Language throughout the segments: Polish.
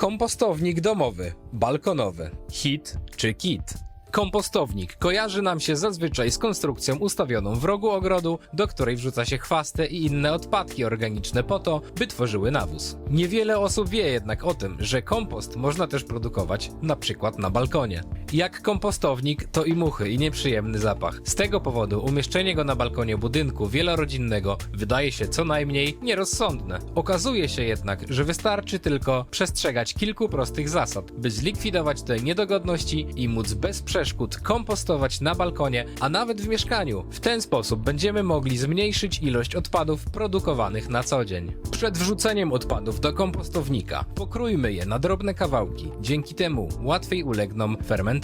Kompostownik domowy, balkonowy, hit czy kit? Kompostownik kojarzy nam się zazwyczaj z konstrukcją ustawioną w rogu ogrodu, do której wrzuca się chwastę i inne odpadki organiczne po to, by tworzyły nawóz. Niewiele osób wie jednak o tym, że kompost można też produkować na przykład na balkonie. Jak kompostownik to i muchy i nieprzyjemny zapach. Z tego powodu umieszczenie go na balkonie budynku wielorodzinnego wydaje się co najmniej nierozsądne. Okazuje się jednak, że wystarczy tylko przestrzegać kilku prostych zasad, by zlikwidować te niedogodności i móc bez przeszkód kompostować na balkonie, a nawet w mieszkaniu. W ten sposób będziemy mogli zmniejszyć ilość odpadów produkowanych na co dzień. Przed wrzuceniem odpadów do kompostownika pokrójmy je na drobne kawałki, dzięki temu łatwiej ulegną fermentacji.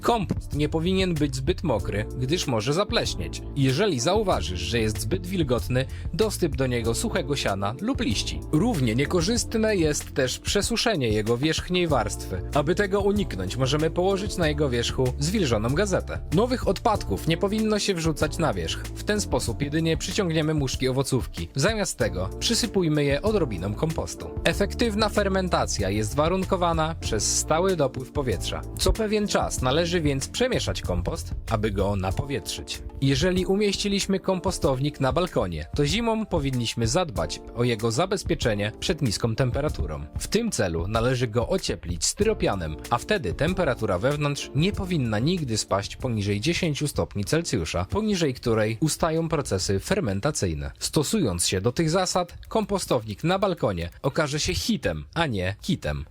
Kompost nie powinien być zbyt mokry, gdyż może zapleśnieć. Jeżeli zauważysz, że jest zbyt wilgotny, dosyp do niego suchego siana lub liści. Równie niekorzystne jest też przesuszenie jego wierzchniej warstwy. Aby tego uniknąć, możemy położyć na jego wierzchu zwilżoną gazetę. Nowych odpadków nie powinno się wrzucać na wierzch. W ten sposób jedynie przyciągniemy muszki owocówki. Zamiast tego przysypujmy je odrobiną kompostu. Efektywna fermentacja jest warunkowana przez stały dopływ powietrza. Co pewien czas należy więc przemieszać kompost, aby go napowietrzyć. Jeżeli umieściliśmy kompostownik na balkonie, to zimą powinniśmy zadbać o jego zabezpieczenie przed niską temperaturą. W tym celu należy go ocieplić styropianem, a wtedy temperatura wewnątrz nie powinna nigdy spaść poniżej 10 stopni Celsjusza, poniżej której ustają procesy fermentacyjne. Stosując się do tych zasad, kompostownik na balkonie okaże się hitem, a nie kitem.